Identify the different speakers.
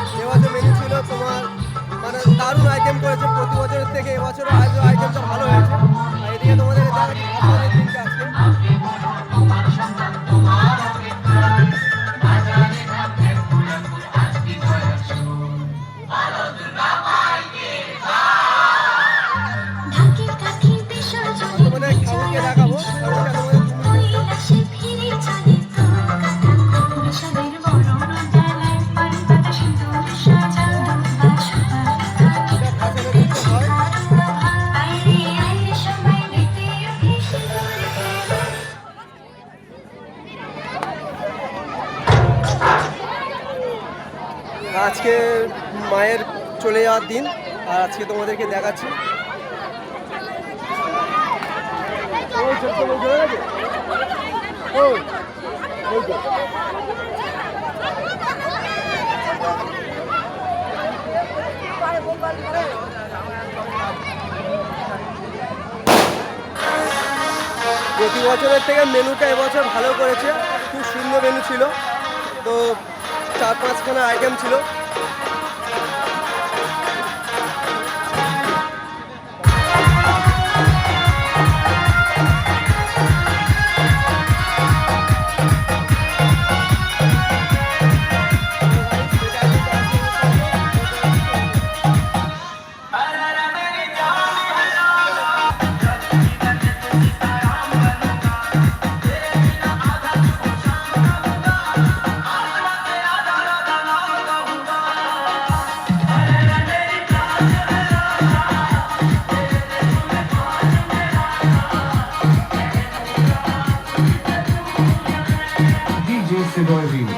Speaker 1: এবছর মেনু ছিল তোমার মানে দারুণ আইটেম করেছে। প্রতি বছরের থেকে এবছর আয়োজন আইটেমটা ভালো হয়েছে। এদিকে তোমাদের দারুণ আজকে মায়ের চলে যাওয়ার দিন, আর আজকে তোমাদেরকে দেখাচ্ছি। প্রতি বছরের থেকে মেনুটা এবছর ভালো করেছে, খুব সুন্দর মেনু ছিল। তো চার পাঁচখানা আইটেম ছিল।
Speaker 2: bem-vindos.